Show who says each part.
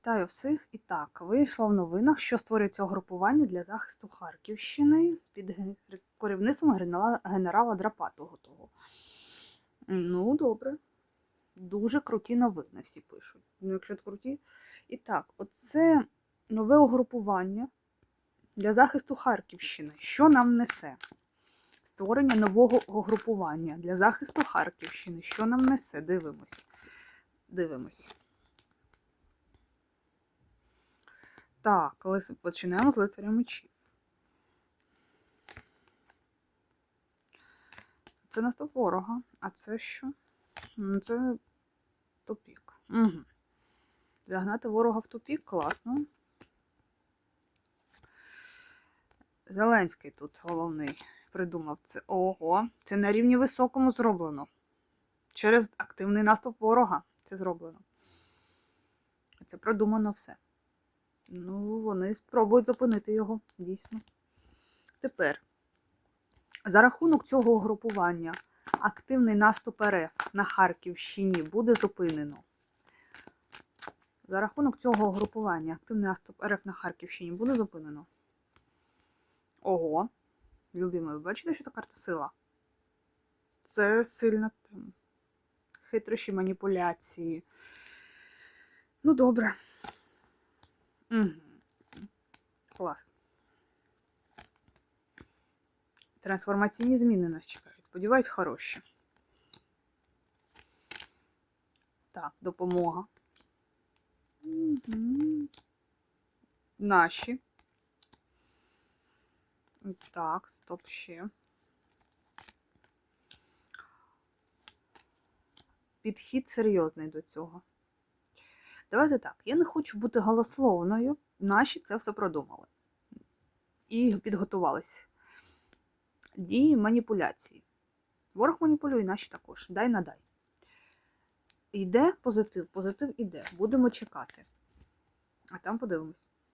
Speaker 1: Вітаю всіх. І так, вийшло в новинах, що створюється угрупування для захисту Харківщини під керівництвом генерала, Драпатого. Того. Ну, добре. Дуже круті новини всі пишуть. Ну, якщо круті. І так, оце нове угрупування для захисту Харківщини. Що нам несе? Створення нового угрупування для захисту Харківщини. Що нам несе? Дивимось. Дивимось. Так, починаємо з лицаря мечів. Це наступ ворога. А це що? Це тупік. Угу. Загнати ворога в тупік класно. Зеленський тут головний придумав це. Ого, це на рівні високому зроблено. Через активний наступ ворога це зроблено. Це продумано все. Ну, вони спробують зупинити його, дійсно. Тепер, за рахунок цього угрупування, активний наступ РФ на Харківщині буде зупинено. За рахунок цього угрупування, активний наступ РФ на Харківщині буде зупинено. Ого. Любі ви бачите, що це карта сила? Це сильна тема. Хитрощі маніпуляції. Ну, добре. Угу. Клас. Трансформаційні зміни нас чекають. Сподіваюсь, хороші. Так, допомога. Угу. Наші. Так, стоп ще. Підхід серйозний до цього. Давайте так. Я не хочу бути голословною. Наші це все продумали. І підготувалися. Дії маніпуляції. Ворог маніпулює, наші також. Дай надай. Йде позитив, позитив іде. Будемо чекати. А там подивимось.